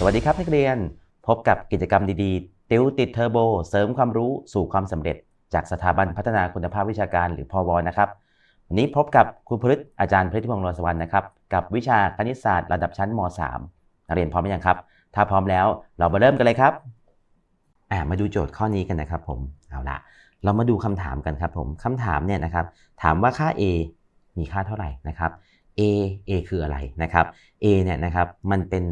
สวัสดีครับนักเรียน พบกับกิจกรรมดีๆ ติวติดเทอร์โบ เสริมความรู้สู่ความสำเร็จ จากสถาบันพัฒนาคุณภาพวิชาการหรือพอวนะครับ วันนี้พบกับครูพฤษอาจารย์พฤทธิพงศ์นวลสวรรค์นะครับ กับวิชาคณิตศาสตร์ระดับชั้นม .3 นักเรียนพร้อมหรือยังครับ ถ้าพร้อมแล้วเรามาเริ่มกันเลยครับมาดูโจทย์ข้อนี้กันนะครับผม เอาละเรามาดูคำถามกันครับผมคำถามเนี่ยนะครับ ถามว่าค่า a มีค่าเท่าไหร่นะครับ a a คืออะไรนะครับ a เนี่ยนะครับ มันเป็น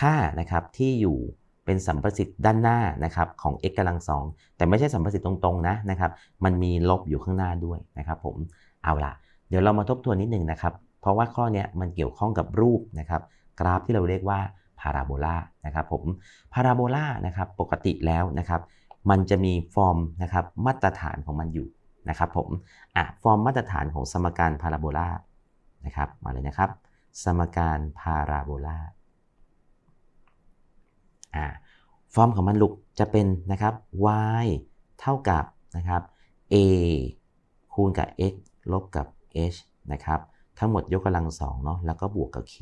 ค่านะครับที่อยู่เป็นสัมประสิทธิ์ด้านหน้านะครับของ x กำลังสองแต่ไม่ใช่สัมประสิทธิ์ตรงๆนะนะครับ มันมีลบอยู่ข้างหน้าด้วยนะครับ ผมเอาละเดี๋ยวเรามาทบทวนนิดนึงนะครับ เพราะว่าข้อเนี้ยมันเกี่ยวข้องกับรูปนะครับ กราฟที่เราเรียกว่าพาราโบลานะครับผมพาราโบลานะครับปกติแล้วนะครับ มันจะมีฟอร์มนะครับมาตรฐานของมันอยู่นะครับ ผมอะฟอร์มมาตรฐานของสมการพาราโบลานะครับมาเลยนะครับ สมการพาราโบลา อ่าฟอร์มของมันลุกจะเป็นนะครับ y เท่ากับนะครับ a คูณกับ x ลบกับ h นะครับ ทั้งหมดยกกำลังสองเนาะแล้วก็บวกกับ k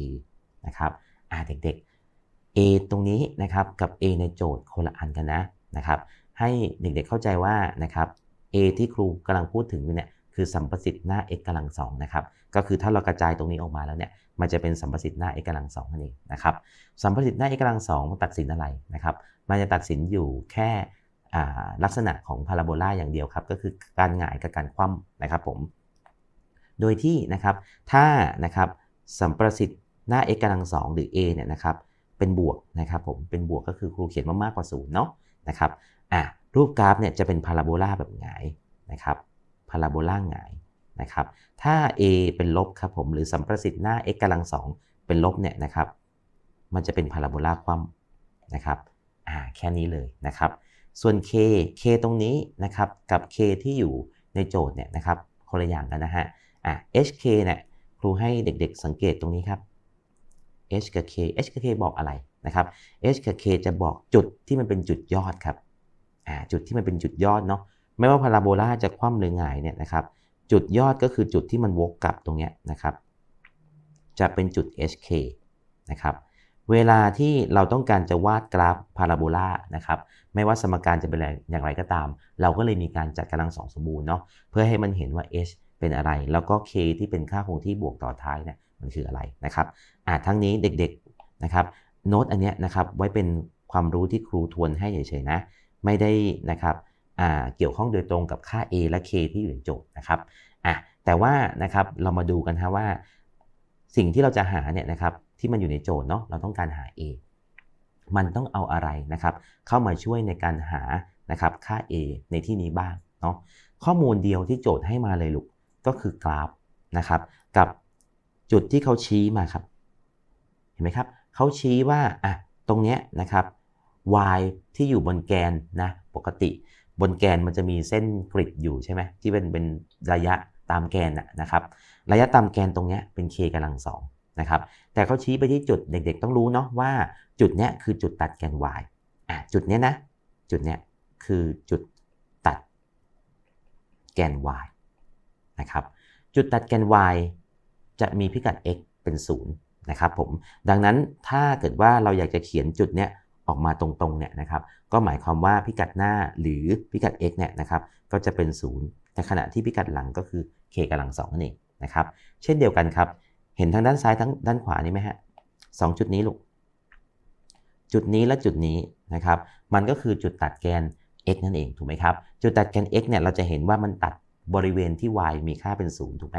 นะครับอ่าเด็กๆ a ตรงนี้นะครับกับ a ในโจทย์คนละอันกันนะนะครับ ให้เด็กๆเข้าใจว่านะครับ a ที่ครูกำลังพูดถึงอยู่เนี่ย คือสัมประสิทธิ์หน้า x กำลังสองนะครับ ก็คือถ้าเรากระจายตรงนี้ออกมาแล้วเนี่ย มันจะเป็นสัมประสิทธิ์หน้า x กำลังสองนั่นเองนะครับ สัมประสิทธิ์หน้า x กำลังสองมันตัดสินอะไรนะครับ มันจะตัดสินอยู่แค่ลักษณะของพาราโบลาอย่างเดียวครับ ก็คือการหงายกับการคว่ำนะครับผม โดยที่นะครับ ถ้านะครับสัมประสิทธิ์หน้า x กำลังสองหรือ a เนี่ยนะครับ เป็นบวกนะครับผม เป็นบวกก็คือครูเขียนมามากกว่าศูนย์เนาะนะครับ อะรูปกราฟเนี่ยจะเป็นพาราโบลาแบบหงายนะครับ พาราโบลาหงายนะครับ ถ้า a เป็นลบครับผมหรือสัมประสิทธิ์หน้า x กำลังสองเป็นลบเนี่ยนะครับ มันจะเป็นพาราโบลาคว่ำนะครับอ่าแค่นี้เลยนะครับ ส่วน k k ตรงนี้นะครับกับ k ที่อยู่ในโจทย์เนี่ยนะครับคนละอย่างกันนะฮะอะ hk เนี่ยครูให้เด็กๆสังเกตตรงนี้ครับ h กับ k h กับ k บอกอะไรนะครับ h กับ k จะบอกจุดที่มันเป็นจุดยอดครับอ่าจุดที่มันเป็นจุดยอดเนาะ ไม่ว่าพาราโบลาจะคว่ำหรือหงายเนี่ยนะครับ จุดยอดก็คือจุดที่มันวกกลับตรงเนี้ยนะครับ จะเป็นจุด hk นะครับ เวลาที่เราต้องการจะวาดกราฟพาราโบลานะครับ ไม่ว่าสมการจะเป็นอย่างไรก็ตาม เราก็เลยมีการจัดกำลังสองสมบูรณ์เนาะ เพื่อให้มันเห็นว่า h เป็นอะไร แล้วก็ k ที่เป็นค่าคงที่บวกต่อท้ายเนี่ย มันคืออะไรนะครับอ่าทั้งนี้เด็กๆนะครับ โน้ตอันเนี้ยนะครับ ไว้เป็นความรู้ที่ครูทวนให้เฉยๆนะ ไม่ได้นะครับ เกี่ยวข้องโดยตรงกับค่า a และ k ที่อยู่ในโจทย์นะครับอะแต่ว่านะครับเรามาดูกันฮะว่า สิ่งที่เราจะหาเนี่ยนะครับที่มันอยู่ในโจทย์เนาะเราต้องการหา a มันต้องเอาอะไรนะครับ เข้ามาช่วยในการหานะครับค่า a ในที่นี้บ้างเนาะข้อมูลเดียวที่โจทย์ให้มาเลยลูกก็คือกราฟนะครับกับจุดที่เขาชี้มาครับ เห็นไหมครับเขาชี้ว่าอะตรงเนี้ยนะครับ y ที่อยู่บนแกนนะปกติ บนแกนมันจะมีเส้นกริดอยู่ใช่ไหมที่เป็นเป็นระยะตามแกนนะครับ ระยะตามแกนตรงเนี้ยเป็น k กำลังสองนะครับแต่เขาชี้ไปที่จุดเด็ก ๆ ต้องรู้เนาะว่าจุดเนี้ยคือจุดตัดแกน y อะจุดเนี้ยนะ จุดเนี้ยคือจุดตัดแกน y นะครับจุดตัดแกน y จะมีพิกัด x เป็น0นะครับผมดังนั้นถ้าเกิดว่าเราอยากจะเขียนจุดเนี้ย ออกมาตรงๆเนี่ยนะครับก็หมายความว่าพิกัดหน้าหรือพิกัด x เนี่ยนะครับก็จะเป็น 0 ในขณะที่พิกัดหลังก็คือ k กำลังสองนั่นเองนะครับเช่นเดียวกันครับ เห็นทั้งด้านซ้ายทั้งด้านขวานี้ไหมฮะสองจุดนี้ลูกจุดนี้และจุดนี้นะครับมันก็คือจุดตัดแกน x นั่นเองถูกไหมครับจุดตัดแกน x เนี่ยเราจะเห็นว่ามันตัดบริเวณที่ y มีค่าเป็น 0 ถูกไหม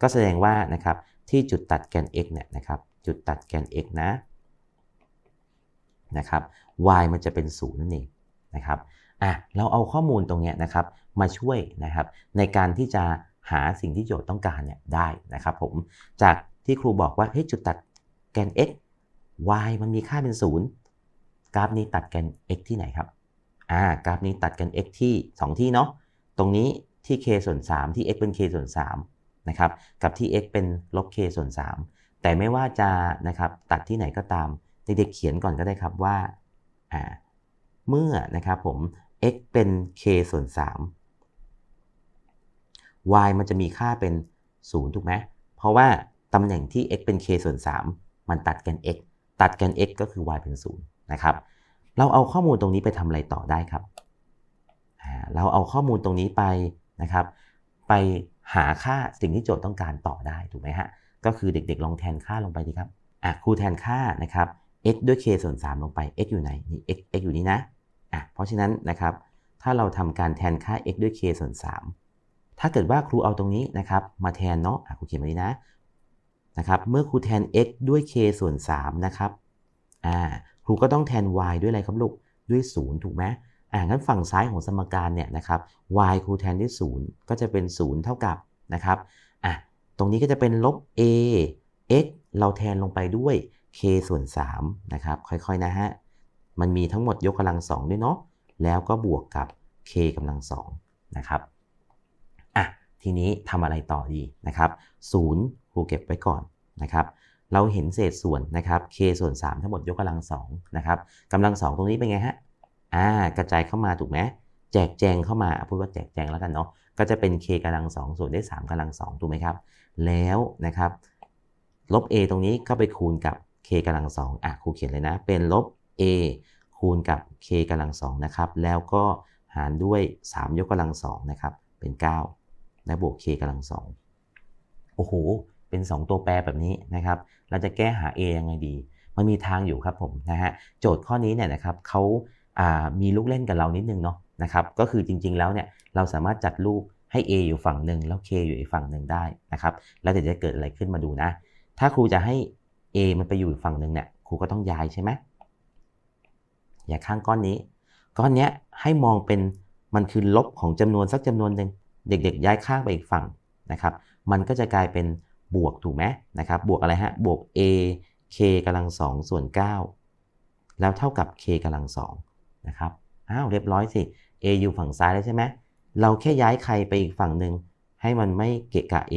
ก็แสดงว่านะครับที่จุดตัดแกน x เนี่ยนะครับจุดตัดแกน x นะ นะครับ y มันจะเป็น0นั่นเองนะครับอะเราเอาข้อมูลตรงนี้นะครับมาช่วยนะครับในการที่จะหาสิ่งที่โจทย์ต้องการเนี่ยได้นะครับผมจากที่ครูบอกว่าเฮ้ยจุดตัดแกน x y มันมีค่าเป็น 0 กราฟนี้ตัดแกน x ที่ไหนครับอ่ากราฟนี้ตัดแกน x ที่ 2 ที่เนาะตรงนี้ที่ k ส่วน 3 ที่ x เป็น k ส่วน3นะครับกับที่ x เป็นลบ k ส่วน 3 แต่ไม่ว่าจะนะครับตัดที่ไหนก็ตาม เด็กๆเขียนก่อนก็ได้ครับว่าเมื่อนะครับผม x เป็น k ส่วน 3 y มันจะมีค่าเป็น 0 ถูกไหมเพราะว่าตำแหน่งที่ x เป็น k ส่วน 3 มันตัดกัน x ตัดกัน x ก็คือ y เป็น 0 นะครับ เราเอาข้อมูลตรงนี้ไปทำอะไรต่อได้ครับ เราเอาข้อมูลตรงนี้ไปนะครับ ไปหาค่าสิ่งที่โจทย์ต้องการต่อได้ถูกไหมฮะ ก็คือเด็กๆลองแทนค่าลงไปดีครับอะครูแทนค่านะครับ x ด้วย k ส่วน 3 ลงไป x อยู่ไหน นี่ x x อยู่นี่นะ อะ เพราะฉะนั้นนะครับ ถ้าเราทำการแทนค่า x ด้วย k ส่วน 3 ถ้าเกิดว่าครูเอาตรงนี้นะครับ มาแทนเนาะ อะ ครูเขียนมานี้นะ นะครับ เมื่อครูแทน x ด้วย k ส่วน 3 นะครับ อ่า ครูก็ต้องแทน y ด้วยอะไรครับลูก ด้วย 0 ถูกไหมอ่า งั้นฝั่งซ้ายของสมการเนี่ยนะครับ y ครูแทนด้วย 0 ก็จะเป็น 0 เท่ากับนะครับ อะ ตรงนี้ก็จะเป็นลบ a x เราแทนลงไปด้วย k ส่วน3นะครับ ค่อยๆนะฮะ มันมีทั้งหมดยกกำลัง2ด้วยเนาะ แล้วก็บวกกับ k กำลัง2นะครับ อะ ทีนี้ทำอะไรต่อดีนะครับ0ครูเก็บไว้ก่อนนะครับ เราเห็นเศษส่วนนะครับ k ส่วน 3 ทั้งหมดยกกำลัง2นะครับกำลัง 2 ตรงนี้เป็นไงฮะ อ่า กระจายเข้ามาถูกไหมแจกแจงเข้ามาพูดว่าแจกแจงแล้วกันเนาะก็จะเป็น k กำลัง2ส่วนได้3กำลัง2ถูกไหมครับ แล้วนะครับ ลบ a ตรงนี้ก็ไปคูณกับ k กำลัง2อะครูเขียนเลยนะ เป็นลบ a คูณกับ k กำลัง2นะครับ แล้วก็หารด้วย 3 ยกกำลัง2นะครับ เป็น 9 และบวก k กำลัง2โอ้โห เป็น 2 ตัวแปรแบบนี้นะครับ เราจะแก้หา a ยังไงดี มันมีทางอยู่ครับผมนะฮะ โจทย์ข้อนี้เนี่ยนะครับเขาอ่ามีลูกเล่นกับเรานิดนึงเนาะนะครับ ก็คือจริง ๆ แล้วเนี่ยเราสามารถจัดรูปให้ a อยู่ฝั่งหนึ่งแล้ว k อยู่อีกฝั่งหนึ่งได้นะครับ แล้วเดี๋ยวจะเกิดอะไรขึ้นมาดูนะ ถ้าครูจะให้ a มันไปอยู่ฝั่งหนึ่งเนี่ยครูก็ต้องย้ายใช่ไหมอย่าข้างก้อนนี้ ก้อนเนี้ยให้มองเป็นมันคือลบของจำนวนสักจำนวนหนึ่งเด็ก ๆ ย้ายข้างไปอีกฝั่งนะครับ มันก็จะกลายเป็นบวกถูกไหมนะครับ บวกอะไรฮะ บวก a k กำลังสองส่วน 9 แล้วเท่ากับ k กำลังสองนะครับ อ้าวเรียบร้อยสิ a อยู่ฝั่งซ้ายแล้วใช่ไหม เราแค่ย้ายใครไปอีกฝั่งหนึ่งให้มันไม่เกะกะ a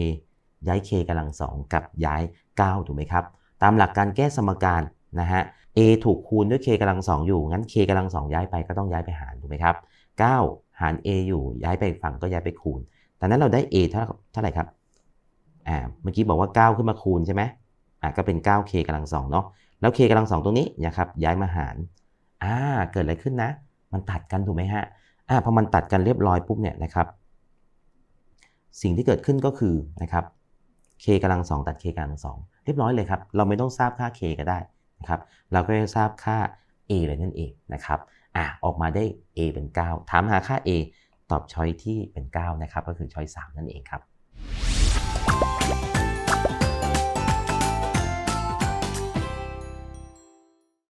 ย้าย k กำลังสองกับย้าย 9 ถูกไหมครับ ตามหลักการแก้สมการนะฮะ a ถูกคูณด้วย k กำลังสองอยู่ งั้น k กำลังสองย้ายไปก็ต้องย้ายไปหารถูกไหมครับ 9 หาร a อยู่ย้ายไปอีกฝั่งก็ย้ายไปคูณแต่นั้นเราได้ a เท่าเท่าไหร่ครับ อ่า เมื่อกี้บอกว่า 9 ขึ้นมาคูณใช่ไหมอ่าก็เป็น 9k กำลังสองเนาะ แล้ว k กำลังสองตรงนี้นะครับย้ายมาหาร อ่า เกิดอะไรขึ้นนะ มันตัดกันถูกไหมฮะ อ่า พอมันตัดกันเรียบร้อยปุ๊บเนี่ยนะครับ สิ่งที่เกิดขึ้นก็คือนะครับ k กำลังสองตัด k กำลังสองเรียบร้อยเลยครับ เราไม่ต้องทราบค่า k ก็ได้นะครับ เราก็จะทราบค่า a เลยนั่นเองนะครับ อะออกมาได้ a เป็น 9 ถามหาค่า a ตอบช้อยที่เป็น 9 นะครับ ก็คือช้อย3นั่นเองครับ